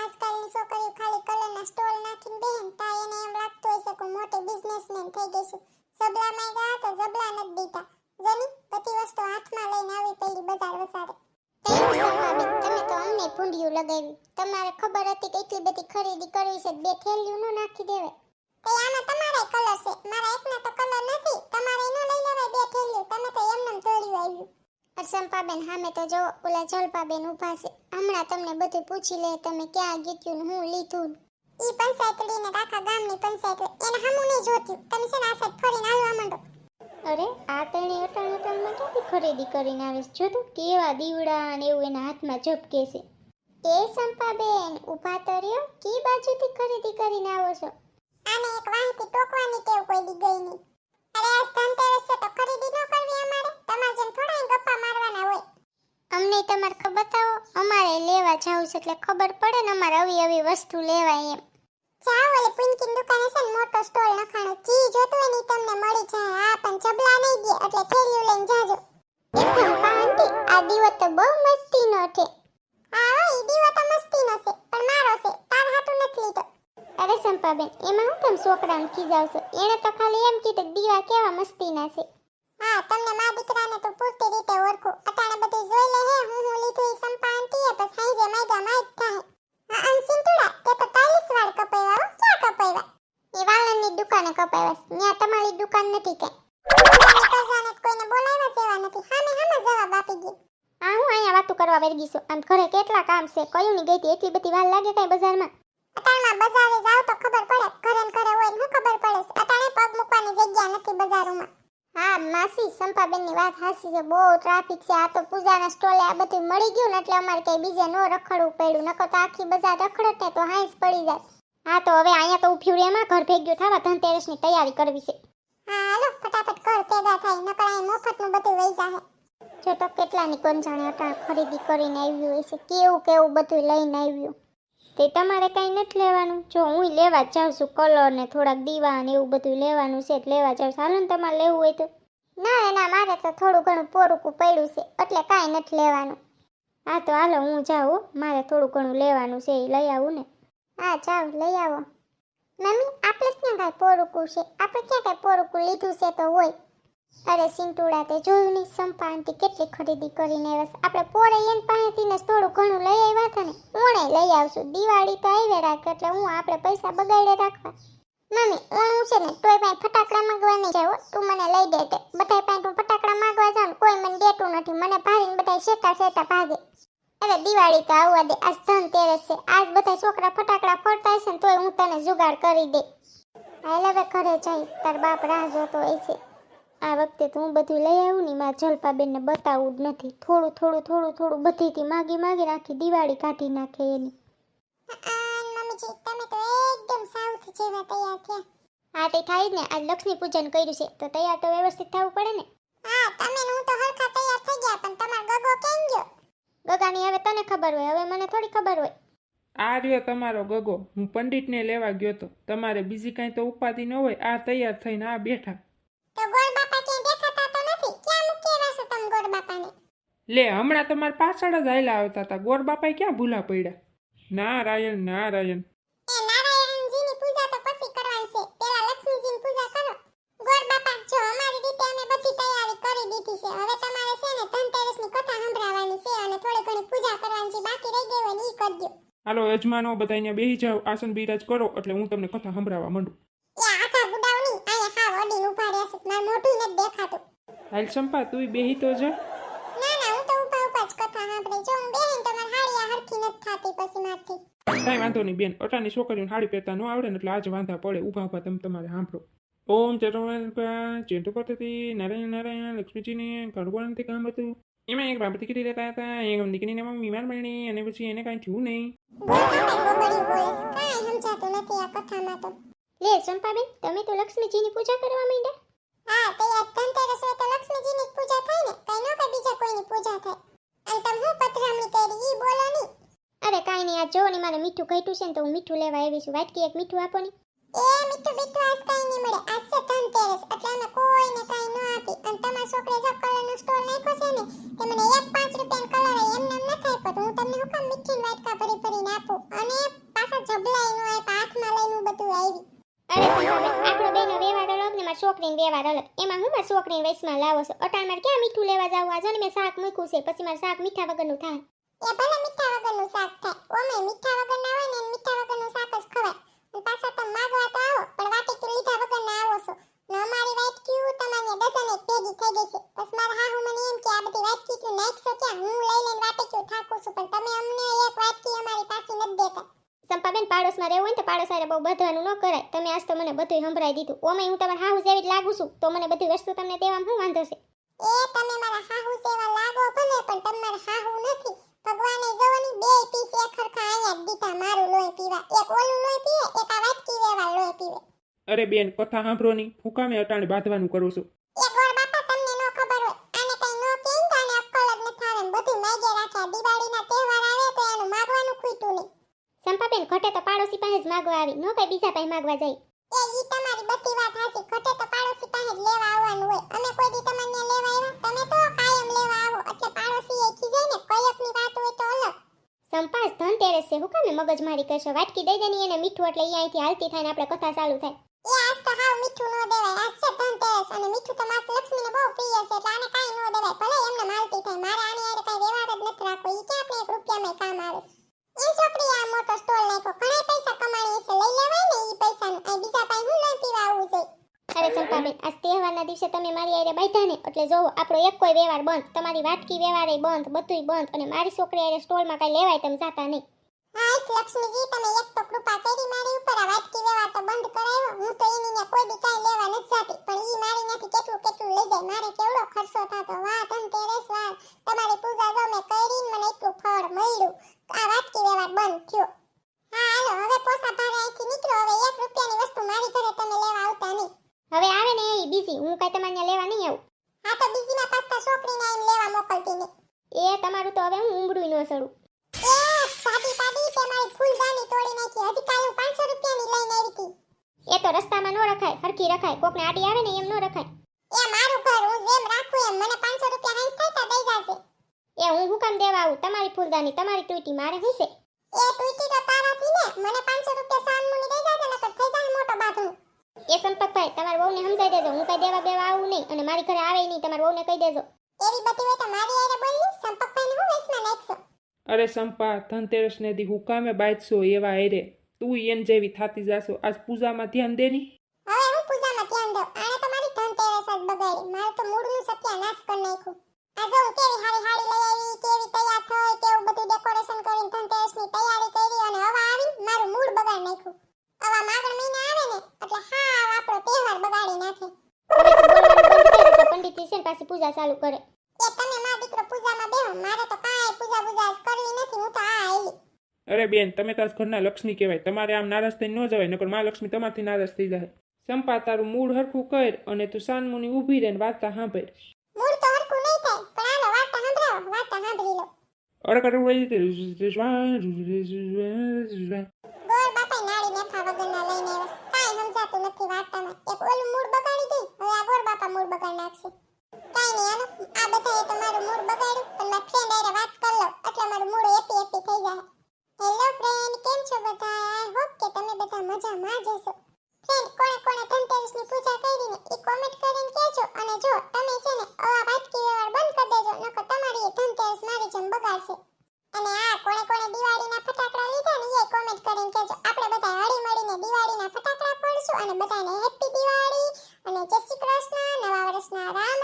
આજકાલની છોકરીઓ ખાલી કલરના સ્ટોલ નાખીને બેહેન તા એને એમ લાગતું હશે કે મોટી બિઝનેસમેન થઈ ગઈ છું. ઝબલામાં ગયા તો ઝબલા નથી દીધા. જની બધી વસ્તુ હાથમાં લઈને આવી પડી બજાર વસારે તમે તો અમને ભૂંડિયું લગાવ્યું તમારે ખબર હતી કે એટલી બધી ખરીદી કરવી છે, બે થેલીઓ નો નાખી દેવે તો આમાં તમારે કલર છે. મારા એકના તો કલર નથી. તમારે એનો લઈ લેવાય બે થેલીઓ. તમે તો એમને તોડ્યું આવ્યું. અરસંપાબેન સામે તો જો ઓલા જલપાબેન ઊભા છે. હમણાં તમને બધું પૂછી લે તમે ક્યાં ગીત્યું હું લીધું. ઈ પંચાયત લઈને આખા ગામની પંચાયત. એને હમું નહીં જોત્યું તમે છે ને આ સાઈડ ફરીને હાલવા માંડો. અરે આ તેણી અટાણ અટાણમાં ક્યાંથી ખરીદી કરીને આવે છે જો તો કેવા દીવડા અને એવું એના હાથમાં ઝપકે છે. એ સંપાબેન ઊભા તો રહ્યો. કી બાજુથી ખરીદી કરીને આવો છો? આને એક વાંહથી ટોકવાની ટેવ કોઈ દી ગઈ નહીં અરે આજ ધનતેરસ છે તો ખરીદી ન કરવી અમારે તમારે જેમ થોડા અહીં ગપ્પા મારવાના હોય અમને તમારે ખબર બતાવો અમારે લેવા જાવું છે એટલે ખબર પડે ને અમારે આવી આવી વસ્તુ લેવાય એમ. જાઓ એટલે પુંકીની દુકાને છે ને મોટો સ્ટોલ નખાણો. જી જોતું હોય ને તમને મળી જાય. હા પણ ચબલા નહીં દે એટલે થેલીઓ લઈને જાજો. એકદમ પાંટી આ દીવો તો બહુ મસ્તીનો છે. હા હો ઈ દીવો તો મસ્તીનો છે પણ મારો છે. તાર હાટું નથી લીધો. અરે સંપાબેન એમાં હું કેમ છોકરાને ખીજાવશો? એણે તો ખાલી એમ કીધું કે દીવા કેવા મસ્તીના છે. હા તમને મા દીકરાને તો પૂરતી રીતે ઓળખું. અટાણે બધું જોઈ લે હે હું હું લીધું ઈ સંપા આંટીએ પછી સાંજે માયગા માય જ થાય હા અન સિંતુડા તે તો 40 વાળ કપાવ્યા હો ક્યાં કપાવ્યા એ વાળંદની કપાવ્યા છે ત્યાં તમારી દુકાન નથી કે. પ્રજાને કોઈને બોલાવ્યા જેવા નથી. હામે હામે જવાબ આપી ગઈ. આ હું અહીંયા વાતો કરવા વેરગી છું. આમ ઘરે કેટલા કામ છે? કયું ની ગઈ હતી? એટલી બધી વાર લાગે કઈ બજારમાં? અટાણમાં બજારે જાવ તો ખબર પડે. ઘરે ને ઘરે હોય હું ખબર પડે અટાણે પગ મૂકવાની જગ્યા નથી બજારોમાં. હા માસી સંપાબેનની વાત હાસી છે. બહુ ટ્રાફિક છે. આ તો પૂજાના સ્ટોલે આ બધું મળી ગયું ને એટલે અમારે કઈ બીજે નો રખડવું પડ્યું. નકર તો આખી બજાર રખડત ને તો હાંસ પડી જાય. હા તો હવે અહીંયા તો ઉભ્યું એમાં. ઘર ભેગ્યું થવા ધનતેરસની તૈયારી કરવી છે. હા હાલો ફટાફટ કર પેદા થાય નકર અહીં મફતનું બધું વહી જાહે. જો તો કેટલાની કોણ જાણે અટાણ ખરીદી કરીને આવ્યું હોય છે. કેવું કેવું બધું લઈને આવ્યું. તે તમારે કાંઈ નથી લેવાનું. જો હું લેવા જ જાઉં છું કલર ને થોડાક દીવા ને એવું બધું લેવાનું છે એટલે લેવા જાઉં છું. હાલો ને તમારે લેવું હોય તો. ના ના મારે તો થોડું ઘણું પોરુકું પડ્યું છે એટલે કાંઈ નથી લેવાનું. હા તો હાલો હું જાઉં મારે થોડું ઘણું લેવાનું છે એ લઈ આવું ને. હા જાઓ લઈ આવો. મમ્મી, આપણે ક્યાં કાંઈ પોરુકું છે? આપણે ક્યાં કાંઈ પોરુકું લીધું છે તો હોય? અરે સિંટુડા તે જોયું નહીં, સંપા આંટી કેટલી ખરીદી કરીને આવ્યા આપણે પોરે એન પાસેથી ને થોડું ઘણું લઈ આવ્યા હતા ને ઓણે લઈ આવશું. દિવાળી તો આવી રાખે, એટલે હું આપણે પૈસા બગાડે રાખવા. મમ્મી ઓણું છે ને, તોય પાસે ફટાકડા માંગવા નહીં જાવ તું મને લઈ દે તે. બધાય પાસે ફટાકડા માંગવા જાવ કોઈ મને દેતું નથી. મને ભારીને બધાય શેટા શેટા ભાગે. દિવાળી તો આવવા દે આજ ધનતેરસ છે આજ બધા છોકરા ફટાકડા ફોડતા હશે ને તોય હું તને જુગાડ કરી દે. હાલ હવે ઘરે જઈ તાર બાપ રાહ જોતો હોય છે. આ વખતે તો હું બધું લઈ આવું ને મારા જલપાબેનને બતાવવું જ નથી. થોડું થોડું થોડું થોડું બધીથી માગી માગી રાખી દિવાળી કાઢી નાખે એની. મમ્મીજી તમે તો એકદમ સાઉથ જેવા તૈયાર થયા. હા તે થાય જ ને. આજ લક્ષ્મી પૂજન કર્યું છે. તો તૈયાર તો વ્યવસ્થિત થવું પડે ને? હા તમે હું તો હરખા તૈયાર થઈ ગયા પણ તમારો ગગો કેમ ગયો? તને ખબર હોય હવે મને થોડી ખબર હોય. આ રહ્યો તમારો ગગો. હું પંડિતને લેવા ગયો તો. તમારે બીજી કાંઈ તો ઉપાધિ ન હોય આ તૈયાર થઈને આ બેઠા. તો ગોળ બાપા ક્યાંય દેખાતા તો નથી? ક્યાં મૂકી આવ્યા તમે ગોળ બાપાને? લે હમણાં તમારે પાછળ જ હાયલા આવતા હતા. ગોર બાપાએ ક્યાં ભૂલા પડ્યા? નારાયણ નારાયણ એ નારાયણજીની પૂજા તો પછી કરવાની છે પેલા લક્ષ્મીજીની પૂજા કરો ગોળ બાપા જો અમારી રીતે અમે બધી તૈયારી કરી દીધી છે હવે તમારે છે ને ધનતેરસની કથા સંભળાવવાની છે અને થોડી ઘણી પૂજા કરવાની છે બાકી રહી ગઈ હોય ને ઈ કરજો હાલો યજમાનો બધા અહીંયા બેહી જાઓ આસન બિરાજ કરો એટલે હું તમને કથા સંભળાવવા માંડું. હાલ સંપા તું બેહી તો જા. ના ના હું તો ઊભા ઊભા જ કથા સાંભળે. જો હું બેહીને તો મારી હાડિયા હરખી નથી થાતી પછી મારથી. કાંઈ વાંધો નહીં બેન. અટાની છોકરીઓને હાડી પહેરતા ન આવડે ને એટલે આજે વાંધા પડે. ઊભા ઊભા તમે તમારે સાંભળો. ઓમ ચરવા ચેન્ટુ કરતી નારાયણ નારાયણ લક્ષ્મીજીને ગણગોળાંતિ કામ હતું. એમાં એક બાબતી કરી રહેતા હતા એક દીકરીને એમાં બીમાર પડી અને પછી એને કાંઈ થયું નહીં. ગોળી બોલે કાંઈ સમજાતું નથી આ કથામાં તો લે ચંપાબેન તમે તો લક્ષ્મીજીની પૂજા કરવા માંડ્યા? હા તે આ ધનતેરસ હોય તો લક્ષ્મીજીની પૂજા થાય ને કઈ નો કઈ બીજા કોઈની પૂજા થાય. અને તમે હું પધરામણી કરી ઈ બોલો નહીં. અરે કાંઈ નહીં આ જો ને મારે મીઠું ઘટ્યું છે ને તો હું મીઠું લેવા આવી છું. વાટકી એક મીઠું આપો ને. એ મીઠું મીઠું આજ કઈ નહીં મળે આજ છે ધનતેરસ એટલે અમે કોઈને કઈ ન આપી. અને તમારા છોકરે જો સ્ટોલ નાખ્યો છે ને તે મને એક પાંચ રૂપિયાનો કલર એમ નામ ન થાય પણ હું તમને હુકમ મીઠી વાટકા ભરી ભરીને આપું. અને પાછા જબલાઈનો આ હાથમાં લઈને બધું આવી. અરે સાંભળો આપણો બેનો વેવાડ અલગ ને મારા છોકરીને વેવાડ અલગ. એમાં હું મારા છોકરીને વેસમાં લાવો છો? અટાણ મારે ક્યાં મીઠું લેવા જાવ? આજે મેં શાક મૂક્યું છે પછી મારું શાક મીઠા વગરનું થાય. એ ભલે મીઠા વગરનું શાક થાય. ઓમે મીઠા વગર ના હોય ને મીઠા વગરનું શાક જ ખવાય. પાછા તમે માગવા તો આવો પણ વાટી લીધા વગર ના આવો છો. ને અમારી વાટક્યું તમારી ડઝન એક ભેગી થઈ ગઈ છે. બસ મારા હાહુ મને એમ કે આ બધી વાટકીયું નાખશો ક્યાં? હું લઈ લઈને વાટીક્યું થાકું છું પણ તમે અમને એક વાટકી અમારી પાસે નથી દેતા. સંપાબેન પાડોશમાં રહેવું હોય ને તો પાડોશ હારે બહુ બધવાનું ન કરાય. તમે આજ તો મને બધું સંભળાઈ દીધું. ઓમે હું તમારા હાઉસ જેવી જ લાગુ છું. તો મને બધી વસ્તુ તમને દેવામાં શું વાંધો છે? એ તમે મારા હાહુ સેવા લાગો ભલે પણ તમારા હાહુ નથી. ભગવાને જોવાની બે પીસ એક ખરખા અહીંયા દીધા મારું લોહી પીવા. એક ઓલું લોહી પીવે એક આ વાટકી વેવા લોહી પીવે અરે બેન કથા સાંભળો નહીં. હું કામે અટાણે બાંધવાનું કરું છું. એક વાર બાપા તમને નો ખબર હોય. આને કઈ નો કેમ તો આને અક્કલ જ નથી આવે ને બધું માગે રાખે. આ દિવાળીના તહેવાર તો એનું માગવાનું ખૂટ્યું સંપાબેન ઘટે તો પાડોશી પાસે જ માગવા આવી. નો કઈ બીજા પાસે માગવા જાય. એ ઈ તમારી બધી વાત હાચી. ઘટે તો પાડોશી પાસે જ લેવા આવવાનું હોય. અમે કોઈ દી તમને લેવા આવ્યા? તમે તો કાયમ લેવા આવો. એટલે પાડોશી એ ખીજાય ને કયકની વાત હોય તો અલગ. સંપાસ ધનતેરસ છે. હું કામે મગજમારી કરશો? વાટકી દઈ દેની એને મીઠું એટલે ઈ અહીંથી હાલતી થાય ને આપણે કથા ચાલુ થાય. એ આજ તો હાવ મીઠું નો દેવાય. આજ છે ધનતેરસ અને મીઠું તો માસ લક્ષ્મીને બહુ પ્રિય છે એટલે આને કાંઈ નો દેવાય. ભલે એમને માલતી થાય, મારે આની હારે કાંઈ વ્યવહાર જ નથી રાખવો. ઈ ક્યાં આપણે એક રૂપિયામાં કામ આવે? એ છોકરી આ મોટો સ્ટોલ નાખ્યો. ઘણા પૈસા કમાણી છે. લઈ લેવાય ને ઈ પૈસાનું. આ બીજા પાસે હું લઈ પીવા આવું છે અરે સંપાબેન આજ તહેવારના દિવસે તમે મારી આરે બાંધ્યા ને, એટલે જોવો, આપણો એક કોઈ વ્યવહાર બંધ. તમારી વાટકી વ્યવહારે બંધ, બધુંય બંધ. અને મારી છોકરી આરે સ્ટોલમાં કાંઈ લેવાય તમે જાતા નહીં. એક લક્ષ્મીજી તમે એક તો કૃપા કરી મારી ઉપર આ વાટકી વ્યવહાર તો બંધ કરાવ્યો હું તો એની ને કોઈ દી કાંઈ લેવા નથી જાતી પણ ઈ મારી નથી કેટલું કેટલું લઈ જાય મારે કેવડો ખર્ચો થતો. વાહ ધનતેરસ વાહ તમારી પૂજા જો મેં કરી મને એટલું ફળ મળ્યું. આ વાટકી વ્યવહાર બંધ થયો. હા હાલો હવે પોસા ભારે અહીંથી નીકળો. હવે એક રૂપિયાની વસ્તુ મારી ઘરે તમે લેવા આવતા નહીં. હવે આવે ને એ બીજી હું કાંઈ તમારે લેવા નહીં આવું. હા તો બીજીના પાછા છોકરીને એમ લેવા મોકલતી નહીં. એ તમારું તો હવે હું ઉમડું ન સડું. મારી ફૂલદાની તોડી નાખી. હજી કાલે હું 500 રૂપિયાની લઈને આવી હતી. એ તો રસ્તામાં ન રખાય હરખી રખાય. કોકને આડી આવે ને એમ ન રખાય. એ મારું ઘર હું જેમ રાખું એમ. મને 500 રૂપિયા હંસ થાય તો દઈ જાશે એ હું હું કામ દેવા આવું. તમારી ફૂલદાની તમારી તૂટી મારે હશે. એ તૂટી તો તારાથી ને. મને 500 રૂપિયા સાનમુની દઈ જાશે નકર થઈ જાય મોટો બાથરૂમ એ સંપતભાઈ તમારા વહુને સમજાઈ દેજો. હું કઈ દેવા બેવા આવું નહીં. અને મારી ઘરે આવે નહીં. તમારા વહુને કહી દેજો. એવી બધી હોય તો મારી હારે બોલની. સંપકભાઈને હું વેસમાં નાખશો? અરે સંપા ધનતેરસને દી હુકામે બાંધશો એવા એરે તું એન જેવી થાતી જાશો. આજ પૂજામાં ધ્યાન દે ની? હવે હું પૂજામાં ધ્યાન દઉં. આણે તો મારી ધનતેરસ જ બગાડી. મારું તો મૂળનું સત્યાનાશ કરી નાખ્યું. આ જો હું કેવી હારી હારી લઈ આવી કેવી તૈયાર થઈ કેવું બધું ડેકોરેશન કરીને ધનતેરસની તૈયારી કરી અને હવે આવીને મારું મૂડ બગાડી નાખ્યું. આવા માગણ મહિના આવે ને એટલે હા આપણો તહેવાર બગાડી નાખે. હવે તો બોલવાનું બંધ કરે તો પંડિતજી છે ને પાછી પૂજા ચાલુ કરે. એ તમે માં દીકરો પૂજામાં બેહો મારે તો પૂજા કરવી નથી હું તો આ આયલી અરે બેન તમે તાર ઘરના લક્ષ્મી કહેવાય. તમારે આમ નારાજ થઈને ન જવાય નકરમાં લક્ષ્મી તમારથી નારાજ થઈ જાય. સંપા તારું મૂળ હરખું કર અને તું સાનમુની ઊભી રહે ને વાર્તા સાંભળ મૂળ તો હરખું નહીં થાય પણ હાલો વાર્તા સંભળાવો વાર્તા સાંભળી લો. અરે કરું ગોળ બાપાએ નાળી નેફા વગરના લઈને આવ્યા. કાંઈ સમજાતું નથી વાર્તામાં. એક ઓલું મૂળ બગાડી દઈ હવે આ ગોળ બાપા મૂળ બગાડ નાખશે બંધ? કરી દેજો, નકર તમારી એ ધનતેરસ અને આ કોણે કોણે દિવાળીના ફટાકડા લીધા ને એ કોમેન્ટ કરીને કહેજો. આપણે બધા હળી મળીને દિવાળીના ફટાકડા ફોડશું અને બધાને હેપી દિવાળી. અને જય શ્રી કૃષ્ણ. નવા વર્ષના રામ.